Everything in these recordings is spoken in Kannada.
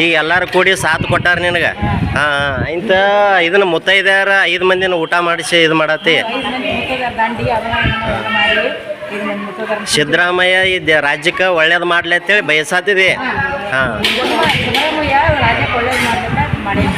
ಈಗ ಎಲ್ಲಾರು ಕೂಡಿ ಸಾಥ್ ಕೊಟ್ಟಾರ ನಿನಗ? ಹಾಂ ಇಂತ ಇದನ್ನ ಮುತ್ತೈದ್ಯಾರ ಐದು ಮಂದಿನ ಊಟ ಮಾಡಿಸಿ ಇದು ಮಾಡತ್ತಿ. ಸಿದ್ದರಾಮಯ್ಯ ಈ ದ- ರಾಜ್ಯಕ್ಕೆ ಒಳ್ಳೇದು ಮಾಡ್ಲಿ ಅಂತೇಳಿ ಬಯಸಾತಿದೆ. ಹಾಂ ಸಿದ್ದರಾಮಯ್ಯ ರಾಜ್ಯಕ್ಕೆ ಒಳ್ಳೇದು ಮಾಡ್ಬೇಕ ಮಾಡೇವಿ ಹಾಂ ಹಾಂ ಮತ್ತೆ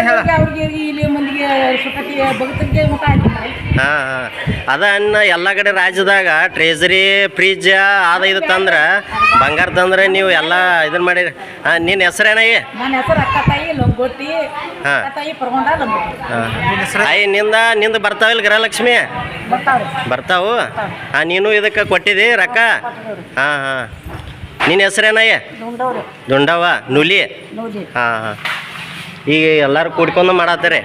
ಹಾಂ ಅವ್ರಿಗೆ ಇಲ್ಲಿ ಮಂದಿಗೆ ಹಾಂ ಹಾಂ. ಅದ ಅನ್ನ ಎಲ್ಲ ಕಡೆ ರಾಜ್ಯದಾಗ ಟ್ರೆಜರಿ ಫ್ರಿಜ್ ಅದ ಇದು ತಂದ್ರೆ ಬಂಗಾರ ತಂದ್ರೆ ನೀವು ಎಲ್ಲ ಇದನ್ ಮಾಡಿರಿ. ಹಾಂ ನಿನ್ನ ಹೆಸರೇನಾಗಿ ನನ್ನ ಹೆಸರು ಅಕ್ಕ ತಾಯಿ ಲಂಗೋಟಿ. ಹಾ. ಅಕ್ಕ ತಾಯಿ ಪರಗೊಂಡ ಲಂಗೋಟಿ. ಹಾಂ. ಅಯ್ಯ ನಿಂದ ನಿಂದ ಬರ್ತಾವಿಲ್ಲ ಗೃಹಲಕ್ಷ್ಮಿ? ಬರ್ತಾವ್ರಿ. ಬರ್ತಾವು? ಹಾಂ ನೀನು ಇದಕ್ಕೆ ಕೊಟ್ಟಿದಿ ರೊಕ್ಕ? ಹಾಂ ಹಾಂ. ನಿನ್ನ ಹೆಸರೇನಯ್ಯ ದುಂಡವ ನುಲಿ? ನೋಡಿ ಹಾಂ ಹಾಂ. ಈಗ ಎಲ್ಲರೂ ಕೂಡ್ಕೊಂಡು ಮಾಡತ್ತಾರೆ?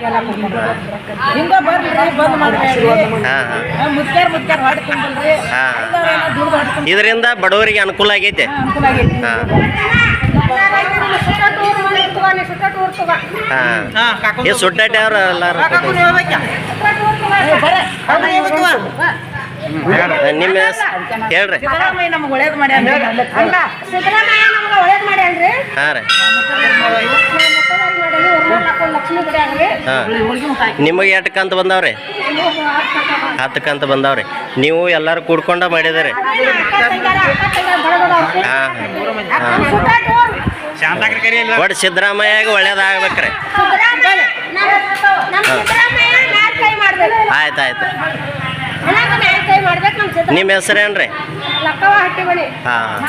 ಇದರಿಂದ ಬಡವರಿಗೆ ಅನುಕೂಲ ಆಗೈತೆ. ಅನುಕೂಲ ಆಗೈತಿ. ಹಾಂ. ಸುಟ್ಟಾಟಿ ಅವ್ರು ಎಲ್ಲರೂ ನಿಮ್ಮ ಹೇಳ್ರಿ. ಹಾಂ ರೀ. ನಿಮಗೆ ಎಷ್ಟು ಕಂತ ಬಂದಾವ್ರಿ? ಹತ್ತು ಕಂತ ಬಂದಾವ್ರಿ. ನೀವು ಎಲ್ಲರೂ ಕೂಡ್ಕೊಂಡ ಮಾಡಿದಿರಿ. ಹಾಂ ಹಾಂ. ಒಟ್ಟು ಸಿದ್ದರಾಮಯ್ಯಗೆ ಒಳ್ಳೇದಾಗ್ಬೇಕ್ರಿ. ಆಯ್ತು ಆಯ್ತು. ನಮ್ಮ ಹೆಸರೇನ್ರಿ? ಲಕ್ಕವ ಹಟ್ಟಿ ಬಳಿ ಹಾಂ